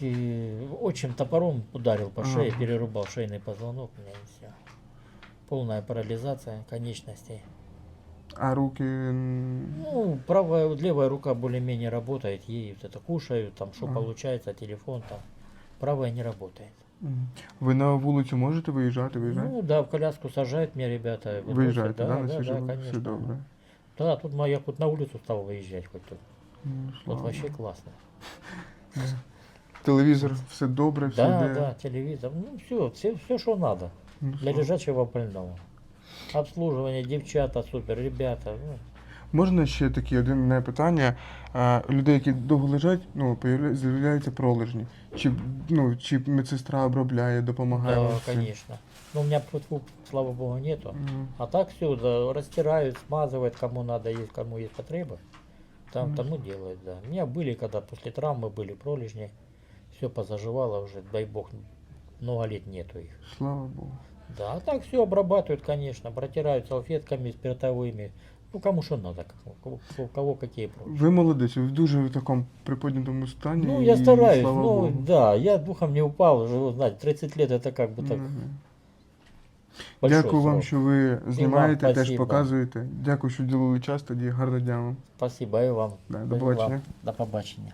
И отчим топором ударил по шее, Ага. перерубал шейный позвонок, у меня и все. Полная парализация конечностей. А руки. м, Ну, правая, вот левая рука более-менее работает, ей вот это кушают, там что Ага. получается, телефон там. Правая не работает. м. Ви на вулицю можете виїжджати, виїжджати? Ну да, в коляску сажают меня ребята. выносят. Виїжджаєте, да, да, на да, свіжу да, воздух? конечно. Все добре. Да, тут ма- я хоть на улицу стал выезжать хоть тут. Ну, Вот слава вообще Богу. классно. Телевізор, все добре, все Да, йде. да, телевизор, ну все, все, все, что надо Ну, для слава. лежачего больного. Обслуживание, девчата, супер, ребята. ну, Можна ще таке одне питання. А, людей, які довго лежать, ну, появля- з'являються пролежні. Чи, ну, чи медсестра обробляє, допомагає? да, вам з цим? конечно. Но у меня, тьфу-тьфу, слава богу, нету. М, А так все, да, растирают, смазывают, кому надо, есть, кому есть потреба. Там Ну, тому делают, да. У меня были, когда после травмы были пролежни, все позаживало уже, дай бог, много лет нету их. Слава Богу. Да, а так все обрабатывают, конечно, протирают салфетками спиртовыми. Ну, кому что надо, у кого, у кого какие просьбы. Ви молодець, ви в дуже в такому приподнятому стані. Ну, я і стараюсь, слава ну, Богу. да, я духом не упал, уже, вот, знаете, 30 лет это как бы так Мгм. большой Дякую вам, срок. що ви знімаєте, теж спасибо. показуєте. Дякую, що ділили час тоді. Гарного дня вам. Спасибо и вам. Да, до И вам. побачення. До побачення.